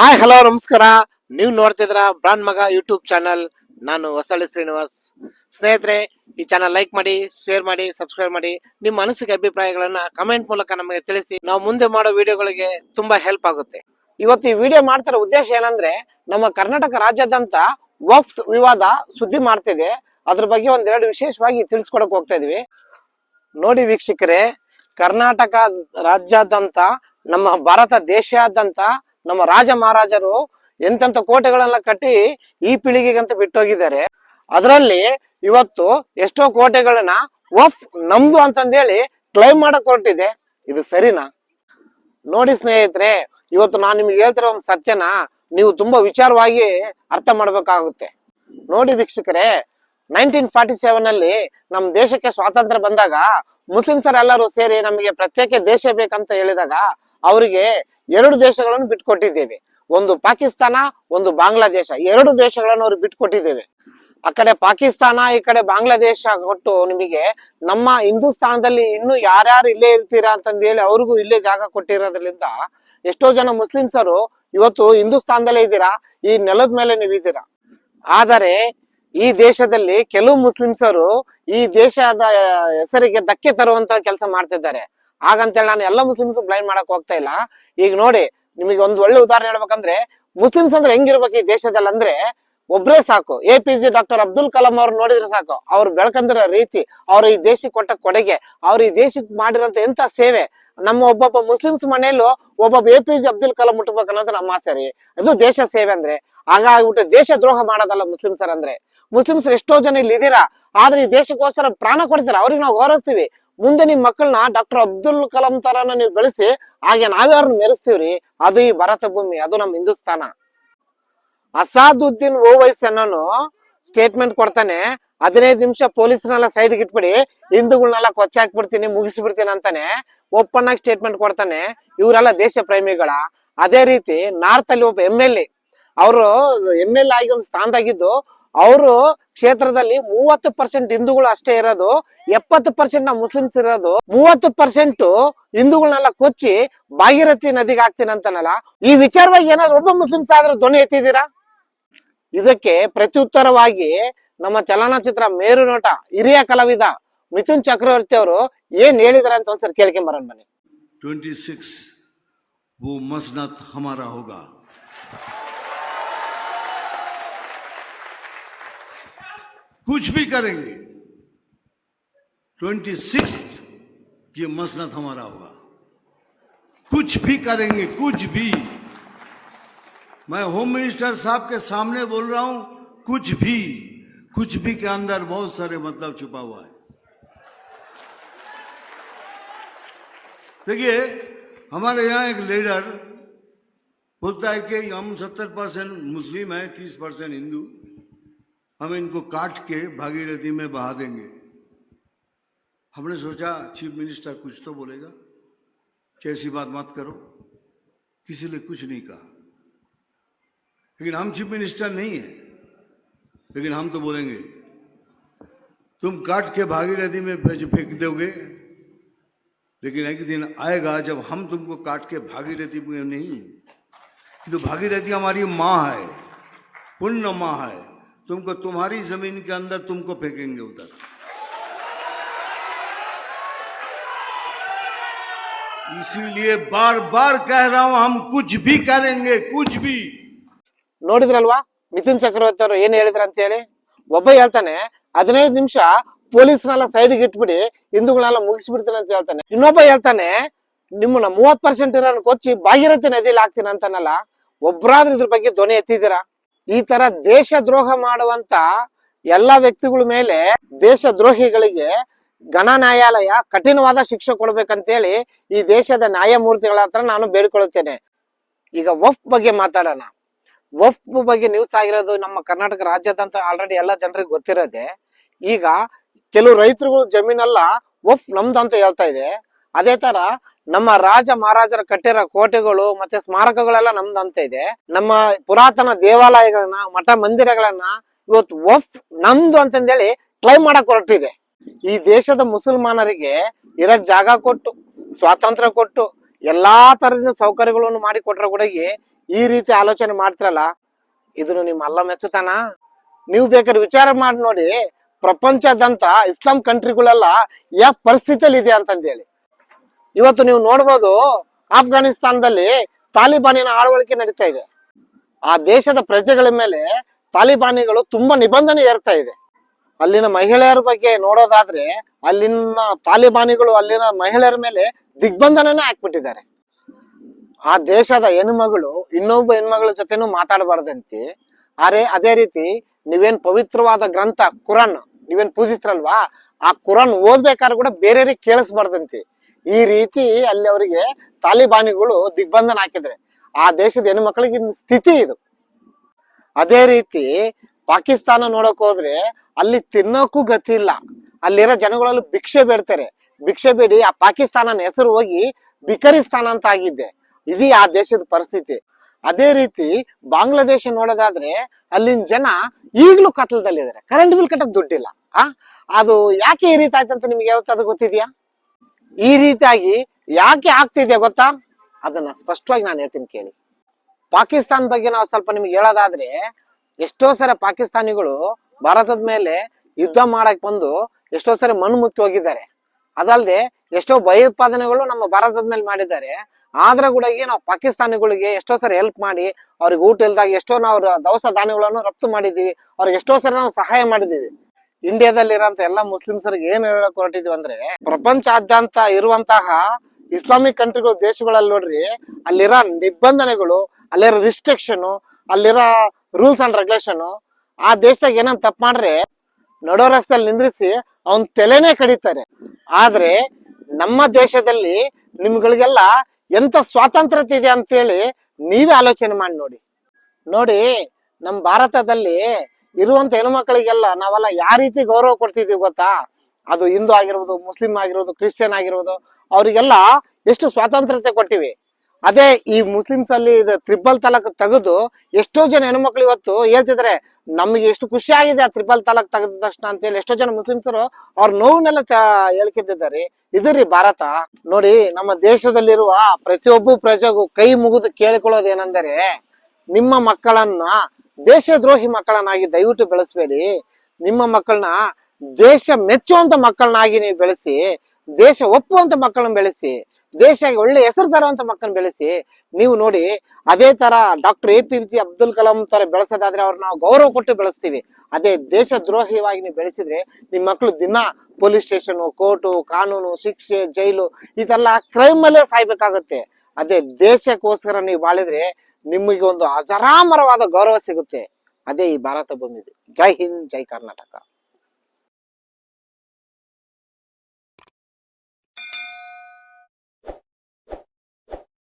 Hi, hello, ನಮಸ್ಕಾರ. ನೀವು ನೋಡ್ತಿದ್ರ ಬ್ರಾಂಡ್ ಮಗ ಯೂಟ್ಯೂಬ್ ಚಾನಲ್. ನಾನು ಹೊಸಳ್ಳಿ ಶ್ರೀನಿವಾಸ್. ಸ್ನೇಹಿತರೆ, ಈ ಚಾನಲ್ ಲೈಕ್ ಮಾಡಿ, ಶೇರ್ ಮಾಡಿ, ಸಬ್ಸ್ಕ್ರೈಬ್ ಮಾಡಿ. ನಿಮ್ಮ ಅನಿಸಿಕೆ, ಅಭಿಪ್ರಾಯಗಳನ್ನ ಕಮೆಂಟ್ ಮೂಲಕ ನಮಗೆ ತಿಳಿಸಿ. ನಾವು ಮುಂದೆ ಮಾಡೋ ವಿಡಿಯೋಗಳಿಗೆ ತುಂಬಾ ಹೆಲ್ಪ್ ಆಗುತ್ತೆ. ಇವತ್ತು ಈ ವಿಡಿಯೋ ಮಾಡ್ತಿರೋ ಉದ್ದೇಶ ಏನಂದ್ರೆ, ನಮ್ಮ ಕರ್ನಾಟಕ ರಾಜ್ಯಾದ್ಯಂತ ವಕ್ಫ್ ವಿವಾದ ಸುದ್ದಿ ಮಾಡ್ತಿದೆ. ಅದ್ರ ಬಗ್ಗೆ ಒಂದೆರಡು ವಿಶೇಷವಾಗಿ ತಿಳಿಸ್ಕೊಡಕ್ ಹೋಗ್ತಾ ಇದೀವಿ. ನೋಡಿ ವೀಕ್ಷಕರೇ, ಕರ್ನಾಟಕ ರಾಜ್ಯಾದ್ಯಂತ, ನಮ್ಮ ಭಾರತ ದೇಶಾದ್ಯಂತ ನಮ್ಮ ರಾಜ ಮಹಾರಾಜರು ಎಂತೆಂತ ಕೋಟೆಗಳನ್ನ ಕಟ್ಟಿ ಈ ಪೀಳಿಗೆಗಂತ ಬಿಟ್ಟೋಗಿದ್ದಾರೆ. ಅದರಲ್ಲಿ ಇವತ್ತು ಎಷ್ಟೋ ಕೋಟೆಗಳನ್ನ ಒಫ್ ನಮ್ದು ಅಂತಂದೇಳಿ ಕ್ಲೈಮ್ ಮಾಡಕ್ ಹೊರಟಿದೆ. ಇದು ಸರಿನಾ? ನೋಡಿ ಸ್ನೇಹಿತರೆ, ಇವತ್ತು ನಾನು ನಿಮ್ಗೆ ಹೇಳ್ತಿರೋ ಒಂದು ಸತ್ಯನ ನೀವು ತುಂಬಾ ವಿಚಾರವಾಗಿ ಅರ್ಥ ಮಾಡ್ಬೇಕಾಗುತ್ತೆ. ನೋಡಿ ವೀಕ್ಷಕರೇ ನೈನ್ಟೀನ್ ಫಾರ್ಟಿ ಸೆವೆನ್ ಅಲ್ಲಿ ನಮ್ಮ ದೇಶಕ್ಕೆ ಸ್ವಾತಂತ್ರ್ಯ ಬಂದಾಗ ಮುಸ್ಲಿಮ್ಸರೆಲ್ಲರೂ ಸೇರಿ ನಮಗೆ ಪ್ರತ್ಯೇಕ ದೇಶ ಬೇಕಂತ ಹೇಳಿದಾಗ ಅವರಿಗೆ ಎರಡು ದೇಶಗಳನ್ನು ಬಿಟ್ಕೊಟ್ಟಿದ್ದೇವೆ. ಒಂದು ಪಾಕಿಸ್ತಾನ, ಒಂದು ಬಾಂಗ್ಲಾದೇಶ. ಎರಡು ದೇಶಗಳನ್ನು ಅವ್ರಿಗೆ ಬಿಟ್ಕೊಟ್ಟಿದ್ದೇವೆ. ಆ ಕಡೆ ಪಾಕಿಸ್ತಾನ, ಈ ಕಡೆ ಬಾಂಗ್ಲಾದೇಶ ಕೊಟ್ಟು ನಿಮಗೆ ನಮ್ಮ ಹಿಂದೂಸ್ತಾನದಲ್ಲಿ ಇನ್ನು ಯಾರ್ಯಾರು ಇಲ್ಲೇ ಇರ್ತೀರಾ ಅಂತಂದೇಳಿ ಅವ್ರಿಗೂ ಇಲ್ಲೇ ಜಾಗ ಕೊಟ್ಟಿರೋದ್ರಿಂದ ಎಷ್ಟೋ ಜನ ಮುಸ್ಲಿಮ್ಸರು ಇವತ್ತು ಹಿಂದೂಸ್ತಾನದಲ್ಲೇ ಇದ್ದೀರಾ? ಈ ನೆಲದ ಮೇಲೆ ನೀವು ಇದ್ದೀರಾ? ಆದರೆ ಈ ದೇಶದಲ್ಲಿ ಕೆಲವು ಮುಸ್ಲಿಮ್ಸರು ಈ ದೇಶದ ಹೆಸರಿಗೆ ಧಕ್ಕೆ ತರುವಂತ ಕೆಲಸ ಮಾಡ್ತಿದ್ದಾರೆ. ಹಾಗಂತೇಳಿ ನಾನು ಎಲ್ಲ ಮುಸ್ಲಿಮ್ಸ್ ಬ್ಲೈಂಡ್ ಮಾಡಕ್ ಹೋಗ್ತಾ ಇಲ್ಲ. ಈಗ ನೋಡಿ, ನಿಮಗೆ ಒಂದು ಒಳ್ಳೆ ಉದಾಹರಣೆ ಹೇಳ್ಬೇಕಂದ್ರೆ, ಮುಸ್ಲಿಮ್ಸ್ ಅಂದ್ರೆ ಹೆಂಗಿರ್ಬೇಕು ಈ ದೇಶದಲ್ಲಿ ಅಂದ್ರೆ ಒಬ್ರೇ ಸಾಕು. A P G doctor Abdul Kalam ಅವ್ರು ನೋಡಿದ್ರೆ ಸಾಕು. ಅವ್ರು ಬೆಳಕಂದ್ರ ರೀತಿ, ಅವ್ರು ಈ ದೇಶಕ್ಕೆ ಕೊಟ್ಟ ಕೊಡುಗೆ, ಅವ್ರು ಈ ದೇಶಕ್ಕೆ ಮಾಡಿರೋಂತ ಎಂತ ಸೇವೆ, ನಮ್ಮ ಒಬ್ಬೊಬ್ಬ ಮುಸ್ಲಿಮ್ಸ್ ಮನೆಯಲ್ಲೂ ಒಬ್ಬೊಬ್ಬ A P J Abdul Kalam ಮುಟ್ಬೇಕು ಅನ್ನೋದು ನಮ್ಮ ಆಸೆ ರೀ. ಅದು ದೇಶ ಸೇವೆ ಅಂದ್ರೆ. ಹಾಗಾಗ್ಬಿಟ್ಟು ದೇಶ ದ್ರೋಹ ಮಾಡೋದಲ್ಲ ಮುಸ್ಲಿಮ್ಸರ್ ಅಂದ್ರೆ. ಮುಸ್ಲಿಮ್ಸ್ ಎಷ್ಟೋ ಜನ ಇಲ್ಲಿ ಇದೀರಾ ಆದ್ರೆ ಈ ದೇಶಕ್ಕೋಸ್ಕರ ಪ್ರಾಣ ಕೊಡ್ತೀರಾ? ಅವ್ರಿಗೆ ನಾವು ಗೌರವಿಸ್ತೀವಿ. ಮುಂದೆ ನಿಮ್ ಮಕ್ಕಳನ್ನ ಡಾಕ್ಟರ್ ಅಬ್ದುಲ್ ಕಲಾಂ ತರನ ನೀವು ಬೆಳೆಸಿ, ಹಾಗೆ ನಾವೇ ಅವ್ರನ್ನ ಮೆರೆಸ್ತೀವ್ರಿ? ಅದು ಈ ಭಾರತ ಭೂಮಿ, ಅದು ನಮ್ ಹಿಂದೂಸ್ತಾನ. ಅಸಾದುದ್ದೀನ್ ಓವೈಸ್ ಅನ್ನೋನು ಸ್ಟೇಟ್ಮೆಂಟ್ ಕೊಡ್ತಾನೆ. ಹದಿನೈದು ನಿಮಿಷ ಪೊಲೀಸ್ನೆಲ್ಲ ಸೈಡ್ ಇಟ್ಬಿಡಿ ಹಿಂದೂಗಳನ್ನೆಲ್ಲ ಕೊಚ್ಚಾಕ್ಬಿಡ್ತೀನಿ, ಮುಗಿಸ್ಬಿಡ್ತೀನಿ ಅಂತಾನೆ ಓಪನ್ ಆಗಿ ಸ್ಟೇಟ್ಮೆಂಟ್ ಕೊಡ್ತಾನೆ. ಇವರೆಲ್ಲ ದೇಶ ಪ್ರೇಮಿಗಳ. ಅದೇ ರೀತಿ ನಾರ್ತ್ ಅಲ್ಲಿ ಒಬ್ಬ ಎಂ ಎಲ್ ಎ. ಅವರು ಎಂ ಎಲ್ ಎ ಆಗಿ ಒಂದು ಸ್ಥಾನದಾಗಿದ್ದು ಅವರು ಕ್ಷೇತ್ರದಲ್ಲಿ ಮೂವತ್ತು ಪರ್ಸೆಂಟ್ ಹಿಂದೂಗಳು ಅಷ್ಟೇ ಇರೋದು ಎಪ್ಪತ್ತು ಪರ್ಸೆಂಟ್ ನಾವು ಮುಸ್ಲಿಮ್ಸ್ ಇರೋದು ಮೂವತ್ತು ಪರ್ಸೆಂಟ್ ಹಿಂದೂಗಳನ್ನೆಲ್ಲ ಕೊಚ್ಚಿ ಭಾಗೀರಥಿ ನದಿಗೆ ಹಾಕ್ತೀನಿ ಅಂತಾನಲ್ಲ ಈ ವಿಚಾರವಾಗಿ ಏನಾದ್ರು ಒಬ್ಬ ಮುಸ್ಲಿಮ್ಸ್ ಆದ್ರೂ ಧ್ವನಿ ಎತ್ತಿದ್ದೀರಾ ಇದಕ್ಕೆ ಪ್ರತ್ಯುತ್ತರವಾಗಿ ನಮ್ಮ ಚಲನಚಿತ್ರ ಮೇರು ನೋಟ ಹಿರಿಯ ಕಲಾವಿದ ಮಿಥುನ್ ಚಕ್ರವರ್ತಿ ಅವರು ಏನ್ ಹೇಳಿದಾರೆ ಅಂತ ಒಂದ್ಸರಿ ಕೇಳ್ಕೊಂಡ್ ಬರೋಣ ಬನ್ನಿ 26 वो मसनत हमारा होगा कुछ भी करेंगे। 26 ये मसनत हमारा होगा। कुछ भी करेंगे, कुछ भी। मैं होम मिनिस्टर साहब के सामने बोल रहा हूँ, कुछ भी। कुछ भी के अंदर बहुत सारे मतलब छुपा हुआ है। देखिए, हमारे यहाँ एक लीडर बोलता है कि हम सत्तर परसेंट मुस्लिम हैं, तीस परसेंट हिंदू। हम इनको काट के भागीरथी में बहा देंगे। हमने सोचा, चीफ मिनिस्टर कुछ तो बोलेगा कैसी बात मत करो। किसी ने कुछ नहीं कहा। लेकिन हम चीफ मिनिस्टर नहीं है। लेकिन हम तो बोलेंगे, तुम काट के भागीरथी में फेंक दोगे, लेकिन एक दिन आएगा जब हम तुमको काट के भागीरथी में नहीं। तो भागीरथी हमारी माँ है पुण्य माँ है। तुमको तुम्हारी जमीन के अंदर तुमको फेंकेंगे उधर इसीलिए बार बार कह रहा हूं हम कुछ भी करेंगे कुछ भी ನೋಡಿದ್ರಲ್ವಾ ಮಿಥುನ್ ಚಕ್ರವರ್ತಿ ಅವರು ಏನ್ ಹೇಳಿದ್ರ ಅಂತ ಹೇಳಿ ಒಬ್ಬ ಹೇಳ್ತಾನೆ ಹದಿನೈದು ನಿಮಿಷ ಪೊಲೀಸ್ನೆಲ್ಲ ಸೈಡ್ಗೆ ಇಟ್ಬಿಡಿ ಹಿಂದೂಗಳನ್ನೆಲ್ಲ ಮುಗಿಸ್ಬಿಡ್ತೀನಿ ಅಂತ ಹೇಳ್ತಾನೆ ಇನ್ನೊಬ್ಬ ಹೇಳ್ತಾನೆ ನಿಮ್ಮನ್ನ ಮೂವತ್ ಪರ್ಸೆಂಟ್ ಇರೋನ್ ಕೊಚ್ಚಿ ಭಾಗೀರಥಿ ನದಿಯಲ್ಲಿ ಹಾಕ್ತೀನಿ ಅಂತಾನಲ್ಲ ಒಬ್ರಾದ್ರೂ ಇದ್ರ ಬಗ್ಗೆ ಧ್ವನಿ ಎತ್ತಿದ್ದೀರಾ ಈ ತರ ದೇಶ ದ್ರೋಹ ಮಾಡುವಂತ ಎಲ್ಲಾ ವ್ಯಕ್ತಿಗಳ ಮೇಲೆ ದೇಶ ದ್ರೋಹಿಗಳಿಗೆ ಗಣ ನ್ಯಾಯಾಲಯ ಕಠಿಣವಾದ ಶಿಕ್ಷೆ ಕೊಡ್ಬೇಕಂತೇಳಿ ಈ ದೇಶದ ನ್ಯಾಯಮೂರ್ತಿಗಳ ಹತ್ರ ನಾನು ಬೇಡಿಕೊಳ್ಳುತ್ತೇನೆ. ಈಗ ವಫ್ ಬಗ್ಗೆ ಮಾತಾಡೋಣ. ವಫ್ ಬಗ್ಗೆ ನ್ಯೂಸ್ ಆಗಿರೋದು ನಮ್ಮ ಕರ್ನಾಟಕ ರಾಜ್ಯದಂತ ಆಲ್ರೆಡಿ ಎಲ್ಲ ಜನರಿಗೆ ಗೊತ್ತಿರೋದೆ. ಈಗ ಕೆಲವು ರೈತರುಗಳು ಜಮೀನೆಲ್ಲ ವಫ್ ನಮ್ದು ಅಂತ ಹೇಳ್ತಾ ಇದೆ. ಅದೇ ತರ ನಮ್ಮ ರಾಜ ಮಹಾರಾಜರ ಕಟ್ಟಿರೋ ಕೋಟೆಗಳು ಮತ್ತೆ ಸ್ಮಾರಕಗಳೆಲ್ಲ ನಮ್ದಂತ ಇದೆ. ನಮ್ಮ ಪುರಾತನ ದೇವಾಲಯಗಳನ್ನ, ಮಠ ಮಂದಿರಗಳನ್ನ ಇವತ್ತು ಒಫ್ ನಮ್ದು ಅಂತಂದೇಳಿ ಕ್ಲೈಮ್ ಮಾಡಕ್ ಹೊರಟಿದೆ. ಈ ದೇಶದ ಮುಸಲ್ಮಾನರಿಗೆ ಇರೋ ಜಾಗ ಕೊಟ್ಟು, ಸ್ವಾತಂತ್ರ್ಯ ಕೊಟ್ಟು, ಎಲ್ಲಾ ತರದಿಂದ ಸೌಕರ್ಯಗಳನ್ನು ಮಾಡಿ ಕೊಟ್ರ ಕೂಡ ಈ ರೀತಿ ಆಲೋಚನೆ ಮಾಡ್ತಿರಲ್ಲ. ಇದನ್ನು ನಿಮ್ಮ ಅಲ್ಲ ಮೆಚ್ಚತಾನ ನೀವು ಬೇಕಾದ್ರೆ ವಿಚಾರ ಮಾಡಿ ನೋಡಿ. ಪ್ರಪಂಚದಂತ ಇಸ್ಲಾಂ ಕಂಟ್ರಿಗಳೆಲ್ಲ ಯಾವ ಪರಿಸ್ಥಿತಿಯಲ್ಲಿ ಇದೆ ಅಂತಂದೇಳಿ. ಇವತ್ತು ನೀವು ನೋಡ್ಬೋದು ಆಫ್ಘಾನಿಸ್ತಾನದಲ್ಲಿ ತಾಲಿಬಾನಿನ ಆಳ್ವಳಿಕೆ ನಡೀತಾ ಇದೆ. ಆ ದೇಶದ ಪ್ರಜೆಗಳ ಮೇಲೆ ತಾಲಿಬಾನಿಗಳು ತುಂಬಾ ನಿಬಂಧನೆ ಏರ್ತಾ ಇದೆ. ಅಲ್ಲಿನ ಮಹಿಳೆಯರ ಬಗ್ಗೆ ನೋಡೋದಾದ್ರೆ ಅಲ್ಲಿನ ತಾಲಿಬಾನಿಗಳು ಅಲ್ಲಿನ ಮಹಿಳೆಯರ ಮೇಲೆ ದಿಗ್ಬಂಧನನೇ ಹಾಕ್ಬಿಟ್ಟಿದ್ದಾರೆ. ಆ ದೇಶದ ಹೆಣ್ಮಗಳು, ಇನ್ನೊಬ್ಬ ಹೆಣ್ಮಗಳ ಜೊತೆನೂ ಮಾತಾಡಬಾರ್ದಂತೆ. ಅರೆ, ಅದೇ ರೀತಿ ನೀವೇನ್ ಪವಿತ್ರವಾದ ಗ್ರಂಥ, ಕುರಾನ್, ನೀವೇನ್ ಪೂಜಿಸ್ತಾರಲ್ವಾ ಆ ಕುರಾನ್ ಓದ್ಬೇಕಾದ್ರೂ ಕೂಡ ಬೇರೆಯವ್ರಿಗೆ ಕೇಳಿಸ್ಬಾರ್ದಂತೆ. ಈ ರೀತಿ ಅಲ್ಲಿ ಅವರಿಗೆ ತಾಲಿಬಾನಿಗಳು ದಿಗ್ಬಂಧನ ಹಾಕಿದ್ರೆ. ಆ ದೇಶದ ಹೆಣ್ಣು ಮಕ್ಕಳಿಗೆ ಸ್ಥಿತಿ ಇದು. ಅದೇ ರೀತಿ ಪಾಕಿಸ್ತಾನ ನೋಡಕ್ ಹೋದ್ರೆ ಅಲ್ಲಿ ತಿನ್ನೋಕ್ಕೂ ಗತಿ ಇಲ್ಲ. ಅಲ್ಲಿರೋ ಜನಗಳಲ್ಲಿ ಭಿಕ್ಷೆ ಬೇಡ್ತಾರೆ. ಭಿಕ್ಷೆ ಬೇಡಿ, ಆ ಪಾಕಿಸ್ತಾನನ ಹೆಸರು ಹೋಗಿ ಬಿಕರಿಸ್ತಾನ ಅಂತ ಆಗಿದ್ದೆ. ಇದೀ ಆ ದೇಶದ ಪರಿಸ್ಥಿತಿ. ಅದೇ ರೀತಿ ಬಾಂಗ್ಲಾದೇಶ ನೋಡೋದಾದ್ರೆ ಅಲ್ಲಿನ ಜನ ಈಗ್ಲೂ ಕತ್ಲದಲ್ಲಿದ್ದಾರೆ. ಕರೆಂಟ್ ಬಿಲ್ ಕಟ್ಟಕ್ ದುಡ್ಡಿಲ್ಲ. ಆ, ಅದು ಯಾಕೆ ಈ ರೀತಿ ಆಯ್ತಂತ ನಿಮ್ಗೆ ಯಾವತ್ತಾದ್ರೂ ಗೊತ್ತಿದ್ಯಾ? ಈ ರೀತಿಯಾಗಿ ಯಾಕೆ ಆಗ್ತಿದೆ ಗೊತ್ತಾ? ಅದನ್ನ ಸ್ಪಷ್ಟವಾಗಿ ನಾನು ಹೇಳ್ತೀನಿ ಕೇಳಿ. ಪಾಕಿಸ್ತಾನ ಬಗ್ಗೆ ನಾವು ಸ್ವಲ್ಪ ನಿಮ್ಗೆ ಹೇಳೋದಾದ್ರೆ, ಎಷ್ಟೋ ಸರಿ ಪಾಕಿಸ್ತಾನಿಗಳು ಭಾರತದ ಮೇಲೆ ಯುದ್ಧ ಮಾಡಕ್ ಬಂದು ಎಷ್ಟೋ ಸರಿ ಮಣ್ಣು ಹೋಗಿದ್ದಾರೆ. ಅದಲ್ಲದೆ ಎಷ್ಟೋ ಭಯೋತ್ಪಾದನೆಗಳು ನಮ್ಮ ಭಾರತದ ಮೇಲೆ ಮಾಡಿದ್ದಾರೆ. ಆದ್ರ ಕೂಡ ನಾವು ಪಾಕಿಸ್ತಾನಿಗಳಿಗೆ ಎಷ್ಟೋ ಸರಿ ಹೆಲ್ಪ್ ಮಾಡಿ, ಅವ್ರಿಗೆ ಊಟ ಇಲ್ದಾಗ ಎಷ್ಟೋ ನಾವು ದವಸ ಧಾನ್ಯಗಳನ್ನು ರಫ್ತು ಮಾಡಿದೀವಿ ಅವ್ರಿಗೆ ಎಷ್ಟೋ ಸರಿ ನಾವು ಸಹಾಯ ಮಾಡಿದೀವಿ ಇಂಡಿಯಾದಲ್ಲಿರೋಂತ ಎಲ್ಲ ಮುಸ್ಲಿಮ್ಸರಿಗೆ ಏನ್ ಹೇಳಕ್ ಹೊರಟಿದ್ವಿ ಅಂದ್ರೆ ಪ್ರಪಂಚಾದ್ಯಂತ ಇರುವಂತಹ ಇಸ್ಲಾಮಿಕ್ ಕಂಟ್ರಿಗಳು, ದೇಶಗಳಲ್ಲಿ ನೋಡ್ರಿ, ಅಲ್ಲಿರೋ ನಿಬಂಧನೆಗಳು, ಅಲ್ಲಿರೋ ರಿಸ್ಟ್ರಿಕ್ಷನ್ ಅಲ್ಲಿರೋ ರೂಲ್ಸ್ ಅಂಡ್ ರೆಗ್ಯುಲೇಷನ್ ಆ ದೇಶದಾಗ ಏನಂತ ತಪ್ಪು ಮಾಡ್ರೆ, ನಡೋ ರಸ್ತೆಯಲ್ಲಿ ನಿಂದ್ರಿಸಿ ಅವನ್ ತಲೆನೇ ಕಡಿತಾರೆ. ಆದ್ರೆ ನಮ್ಮ ದೇಶದಲ್ಲಿ ನಿಮ್ಗಳಿಗೆಲ್ಲ ಎಂತ ಸ್ವಾತಂತ್ರ್ಯತೆ ಇದೆ ಅಂತೇಳಿ ನೀವೇ ಆಲೋಚನೆ ಮಾಡಿ ನೋಡಿ. ನೋಡಿ ನಮ್ಮ ಭಾರತದಲ್ಲಿ ಇರುವಂತ ಹೆಣ್ಮಕ್ಳಿಗೆಲ್ಲ ನಾವೆಲ್ಲ ಯಾವ ರೀತಿ ಗೌರವ ಕೊಡ್ತಿದೀವಿ ಗೊತ್ತಾ? ಅದು ಹಿಂದೂ ಆಗಿರ್ಬೋದು, ಮುಸ್ಲಿಂ ಆಗಿರ್ಬೋದು, ಕ್ರಿಶ್ಚಿಯನ್ ಆಗಿರ್ಬೋದು, ಅವರಿಗೆಲ್ಲ ಎಷ್ಟು ಸ್ವಾತಂತ್ರ್ಯತೆ ಕೊಟ್ಟಿವಿ. ಅದೇ ಈ ಮುಸ್ಲಿಮ್ಸ್ ಅಲ್ಲಿ ಇದು ತ್ರಿಬಲ್ ತಲಾಕ್ ತೆಗೆದು ಎಷ್ಟೋ ಜನ ಹೆಣ್ಮಕ್ಳು ಇವತ್ತು ಹೇಳ್ತಿದ್ರೆ, ನಮಗೆ ಎಷ್ಟು ಖುಷಿ ಆಗಿದೆ ಆ ತ್ರಿಬಲ್ ತಲಾಕ್ ತೆಗೆದ ತಕ್ಷಣ ಅಂತೇಳಿ ಎಷ್ಟೋ ಜನ ಮುಸ್ಲಿಮ್ಸರು ಅವ್ರ ನೋವನ್ನೆಲ್ಲ ಹೇಳ್ಕಿದ್ದಾರೆ ಇದರಿ ಭಾರತ. ನೋಡಿ, ನಮ್ಮ ದೇಶದಲ್ಲಿರುವ ಪ್ರತಿಯೊಬ್ಬ ಪ್ರಜೆಗೂ ಕೈ ಮುಗಿದು ಕೇಳಿಕೊಳ್ಳೋದು ಏನಂದರೆ ನಿಮ್ಮ ಮಕ್ಕಳನ್ನ ದೇಶದ್ರೋಹಿ ಮಕ್ಕಳನ್ನಾಗಿ ದಯವಿಟ್ಟು ಬೆಳೆಸಬೇಡಿ. ನಿಮ್ಮ ಮಕ್ಕಳನ್ನ ದೇಶ ಮೆಚ್ಚುವಂತ ಮಕ್ಕಳನ್ನಾಗಿ ನೀವು ಬೆಳೆಸಿ, ದೇಶ ಒಪ್ಪುವಂತ ಮಕ್ಕಳನ್ನ ಬೆಳೆಸಿ ದೇಶಕ್ಕೆ ಒಳ್ಳೆ ಹೆಸರು ತರುವಂತ ಮಕ್ಕಳನ್ನ ಬೆಳೆಸಿ, ನೀವು ನೋಡಿ ಅದೇ ತರ doctor A P J Abdul Kalam ತರ ಬೆಳೆಸೋದಾದ್ರೆ ಅವ್ರನ್ನ ನಾವು ಗೌರವ ಕೊಟ್ಟು ಬೆಳೆಸ್ತೀವಿ. ಅದೇ ದೇಶ ದ್ರೋಹಿಯಾಗಿ ನೀವು ಬೆಳೆಸಿದ್ರೆ ನಿಮ್ ಮಕ್ಕಳು ದಿನ ಪೊಲೀಸ್ ಸ್ಟೇಷನ್, ಕೋರ್ಟು, ಕಾನೂನು, ಶಿಕ್ಷೆ, ಜೈಲು, ಇದೆಲ್ಲ ಕ್ರೈಮ್ ಅಲ್ಲೇ ಸಾಯ್ಬೇಕಾಗುತ್ತೆ. ಅದೇ ದೇಶಕ್ಕೋಸ್ಕರ ನೀವು ಬಾಳಿದ್ರೆ ನಿಮಗೆ ಒಂದು ಅಜರಾಮರವಾದ ಗೌರವ ಸಿಗುತ್ತೆ. ಅದೇ ಈ ಭಾರತ ಭೂಮಿ ಜೈ ಹಿಂದ್ ಜೈ ಕರ್ನಾಟಕ.